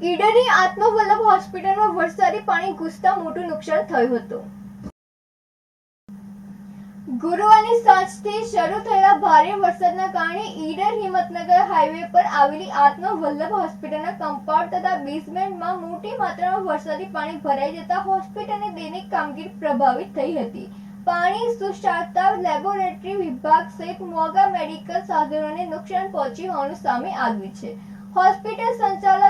ઈડરની આત્મવલ્લભ હોસ્પિટલમાં વરસાદી પાણી ઘૂસતા મોટું નુકસાન થયું હતું. ગુરુવારની સાંજથી શરૂ થયેલા ભારે વરસાદના કારણે ઈડર હિંમતનગર હાઈવે પર આવેલી આત્મવલ્લભ હોસ્પિટલના કમ્પાઉન્ડ તથા બેઝમેન્ટમાં મોટી માત્રામાં વરસાદી પાણી ભરાઈ જતા હોસ્પિટલની દૈનિક કામગીરી પ્રભાવિત થઈ હતી. પાણી સુશાળતા લેબોરેટરી વિભાગ સહિત મોંઘા મેડિકલ સાધનોને નુકસાન પહોંચ્યું હોવાનું સામે આવ્યું છે. હોસ્પિટલ સંચાલક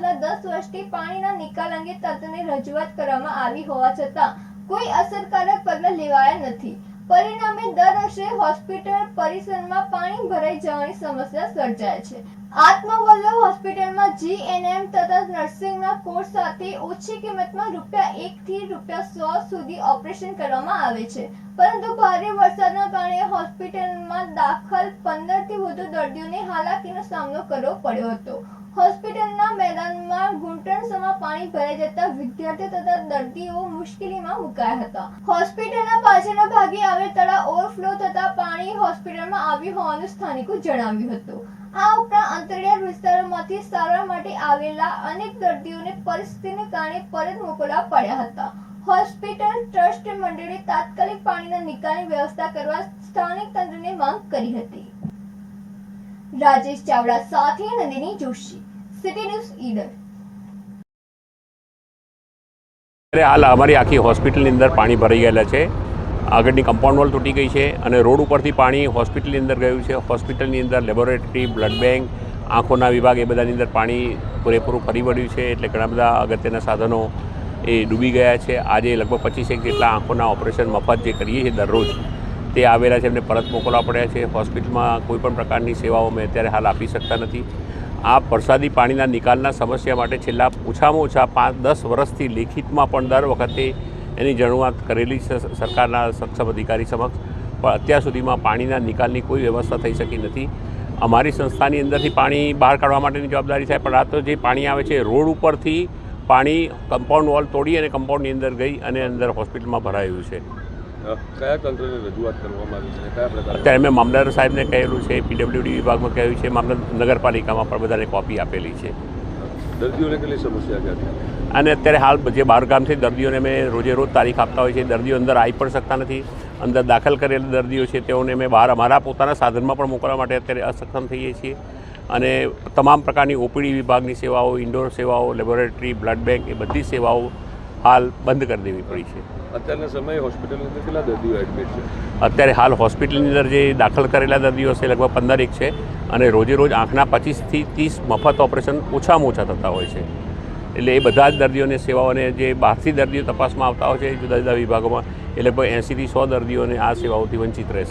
છેલ્લા દસ વર્ષથી પાણીના નિકાલ અંગે તંત્રને રજૂઆત કરવામાં આવી હોવા છતાં કોઈ અસરકારક પગલાં લેવાયા નથી. પરિણામે દર વર્ષે હોસ્પિટલ પરિસરમાં પાણી ભરાઈ જવાની સમસ્યા સર્જાય છે. આત્મવલ્લભ હોસ્પિટલમાં જીએનએમ તથા નર્સિંગના કોર્સ સાથે ઓછી કિંમતમાં રૂપિયા એક થી રૂપિયા સો સુધી ઓપરેશન કરવામાં આવે છે. પરંતુ ભારે વરસાદના કારણે હોસ્પિટલમાં દાખલ પંદરથી વધુ દર્દીઓને હાલાકીનો સામનો કરવો પડ્યો હતો. હોસ્પિટલના મેદાનમાં ઘૂંટણસમાં પાણી ભરાઈ જતા વિદ્યાર્થીઓ તથા દર્દીઓ મુશ્કેલીમાં મુકાયા હતા. હોસ્પિટલના પાછળના ભાગે આવેલ તળાવ ઓવરફ્લો થતા પાણી હોસ્પિટલમાં આવ્યું હોવાનું સ્થાનિકો જણાવ્યું હતું. આ ઉપરાંત અંતરિયાળ વિસ્તારોમાંથી સારવાર માટે આવેલા અનેક દર્દીઓને પરિસ્થિતિને કારણે પરત મોકલવા પડ્યા હતા. હોસ્પિટલ, ટ્રસ્ટ મંડળે તાત્કાલિક પાણીના નિકાલની વ્યવસ્થા કરવા સ્થાનિક તંત્રને માંગ કરી હતી. રાજેશ ચાવડા સાથે નંદિની જોશી, સિટી ન્યૂઝ ઈડર. અત્યારે હાલ અમારી આખી હોસ્પિટલની અંદર પાણી ભરાઈ ગયેલા છે. આગળની કમ્પાઉન્ડ વોલ તૂટી ગઈ છે અને રોડ ઉપરથી પાણી હોસ્પિટલની અંદર ગયું છે. હોસ્પિટલની અંદર લેબોરેટરી બ્લડ બેંક આંખોના વિભાગ એ બધાની અંદર પાણી પૂરેપૂરું ફરી વળ્યું છે એટલે ઘણા બધા અગત્યના સાધનો એ ડૂબી ગયા છે. આજે લગભગ પચીસેક જેટલા આંખોના ઓપરેશન મફત જે કરીએ છીએ દરરોજ, તે આવેલા છે. એમને પરત મોકલવા પડ્યા છે. હોસ્પિટલમાં કોઈપણ પ્રકારની સેવાઓ અમે અત્યારે હાલ આપી શકતા નથી. આ વરસાદી પાણીના નિકાલના સમસ્યા માટે છેલ્લા ઓછામાં ઓછા પાંચ દસ વર્ષથી લેખિતમાં પણ દર વખતે એની રજૂઆત કરેલી છે સરકારના સક્ષમ અધિકારી સમક્ષ. પણ અત્યાર સુધીમાં પાણીના નિકાલની કોઈ વ્યવસ્થા થઈ શકી નથી. અમારી સંસ્થાની અંદરથી પાણી બહાર કાઢવા માટેની જવાબદારી થાય પણ આ તો જે પાણી આવે છે રોડ ઉપરથી પાણી કમ્પાઉન્ડ વોલ તોડી અને કમ્પાઉન્ડની અંદર ગઈ અને અંદર હોસ્પિટલમાં ભરાયું છે. કયા તંત્રને રજૂઆત કરવામાં આવી છે? કયા પ્રકારના અત્યારે મેં મામલદાર સાહેબને કહેલું છે પીડબ્લ્યુડી વિભાગમાં કહ્યું છે મામલત નગરપાલિકામાં પણ બધાને કોપી આપેલી છે. દર્દીઓને કેટલી સમસ્યા છે? અને અત્યારે હાલ જે બહારગામથી દર્દીઓને અમે રોજે રોજ તારીખ આપતા હોય છે દર્દીઓ અંદર આવી પણ શકતા નથી. અંદર દાખલ કરેલા દર્દીઓ છે તેઓને અમે બહાર અમારા પોતાના સાધનમાં પણ મોકલવા માટે અત્યારે અસક્ષમ થઈએ છીએ. અને તમામ પ્રકારની ઓપીડી વિભાગની સેવાઓ ઇન્ડોર સેવાઓ લેબોરેટરી બ્લડ બેંક એ બધી સેવાઓ હાલ બંધ કરી દેવી પડી છે. અત્યારના સમયે હોસ્પિટલની અંદર કેટલા દર્દીઓ એડમિટ છે? અત્યારે હાલ હોસ્પિટલની અંદર જે દાખલ કરેલા દર્દીઓ છે લગભગ પંદર એક છે. અને રોજે રોજ આંખના પચીસથી ત્રીસ મફત ઓપરેશન ઓછામાં ઓછા થતા હોય છે. એટલે એ બધા જ દર્દીઓને સેવાઓને જે બહારથી દર્દીઓ તપાસમાં આવતા હોય છે જુદા જુદા વિભાગોમાં એ લગભગ એંસીથી સો દર્દીઓને આ સેવાઓથી વંચિત રહેશે.